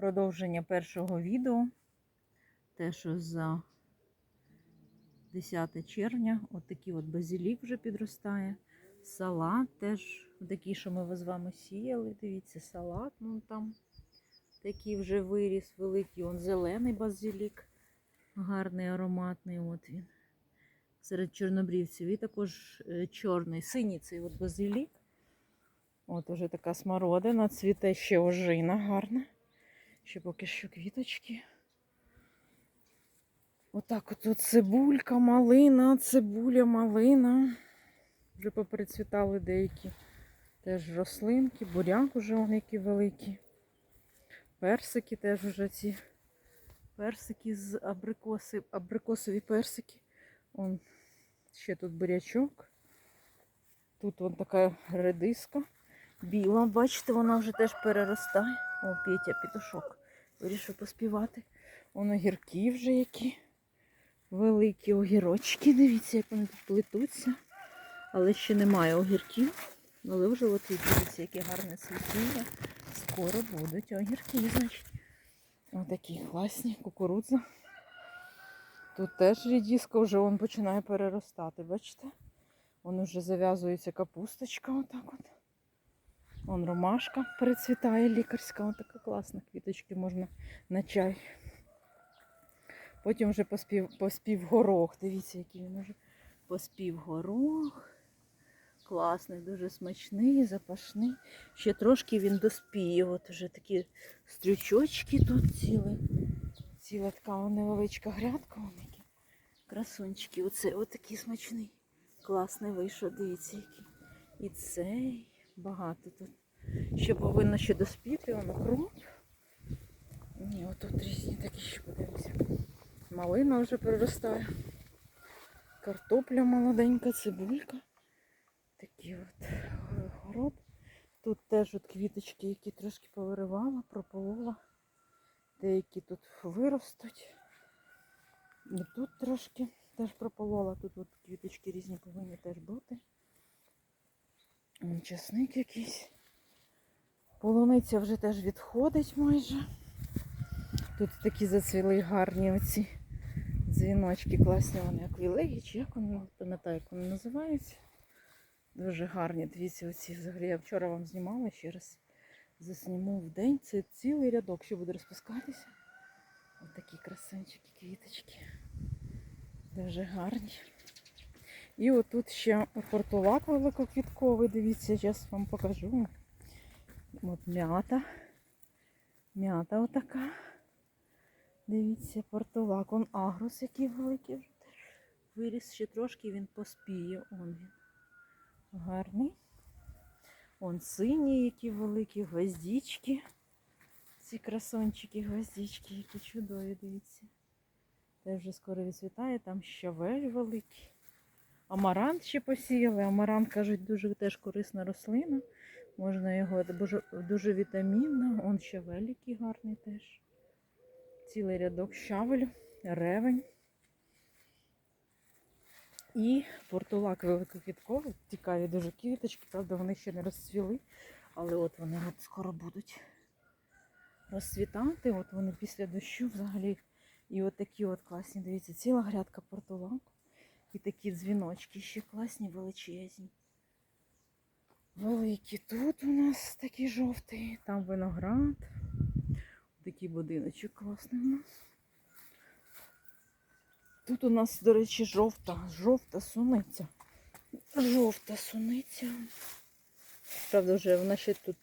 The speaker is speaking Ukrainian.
продовження першого відео. Те, що за 10 червня, от такий от базилік вже підростає. Салат теж такий, що ми з вами сіяли. Дивіться, салат, ну там такий вже виріс великий. Он зелений базилік, гарний, ароматний. От він. Серед чорнобрівців. І також е, чорний, синій цей от базилік. От уже така смородина, цвіте ще ожина гарна. Ще поки що квіточки. Отак от, от цибулька, малина, цибуля, малина. Вже поперецвітали деякі теж рослинки, буряк уже вони які великі. Персики теж уже ці персики з абрикоси, абрикосові персики. Он ще тут бурячок. Тут вон така редиска. Біла, бачите, вона вже теж переростає. О, Петя, петушок. Вирішив поспівати. Вон огірки вже які. Великі огірочки. Дивіться, як вони тут плетуться. Але ще немає огірків. Але вже от дивіться, яке гарне цвітіння. Скоро будуть огірки, значить. Отакі класні, кукурудза. Тут теж рідіска вже вон починає переростати, бачите? Вон вже зав'язується капусточка, отак от. Вон ромашка перецвітає лікарська, ось така класна. Квіточки можна на чай. Потім вже поспів, поспів горох. Дивіться, який він вже поспів горох. Класний, дуже смачний, запашний. Ще трошки він доспіє. От уже такі стрючочки тут ціли. Ціла така невеличка грядка. Які красунчики. Оце отакий смачний. Класний вийшов, дивіться, який. І цей багато тут. Ще повинно ще доспіти, воно круг. Ні, отут різні такі ще подивимося. Малина вже проростає. Картопля молоденька, цибулька. Такий от город. Тут теж от квіточки, які трошки повиривала, прополола. Деякі тут виростуть. І тут трошки теж прополола. Тут от квіточки різні повинні теж бути. Часник якийсь. Полуниця вже теж відходить майже. Тут такі зацвіли гарні оці дзвіночки, класні вони аквілеї, чи як вони, пам'ятаю, як вони називаються. Дуже гарні. Дивіться, оці взагалі. Я вчора вам знімала ще раз. Засніму в день. Це цілий рядок, що буде розпускатися. Ось такі красунчики, квіточки. Дуже гарні. І отут ще портулак великоквітковий. Дивіться, зараз вам покажу. От м'ята. М'ята отака. Дивіться, портулак. Он агрус, який великий. Виріс ще трошки, він поспіє. Он він. Гарний. Он сині, які великі, гвоздички. Ці красончики, гвоздички, які чудові, дивіться. Теж вже скоро відцвітає, там щавель великий. Амарант ще посіяли. Амарант, кажуть, дуже теж корисна рослина. Можна його дуже, дуже вітамінна. Он щавель який гарний теж. Цілий рядок щавелю, ревень. І портулак великоквітковий. Цікаві дуже квіточки, правда, вони ще не розцвіли, але от вони от скоро будуть розцвітати. От вони після дощу взагалі. І от такі от класні, дивіться, ціла грядка портулаку. І такі дзвіночки ще класні, величезні. Великі. Тут у нас такий жовтий, там виноград. Такий будиночок класний у нас. Тут у нас, до речі, жовта, жовта суниця. Жовта суниця. Правда, вже вона ще тут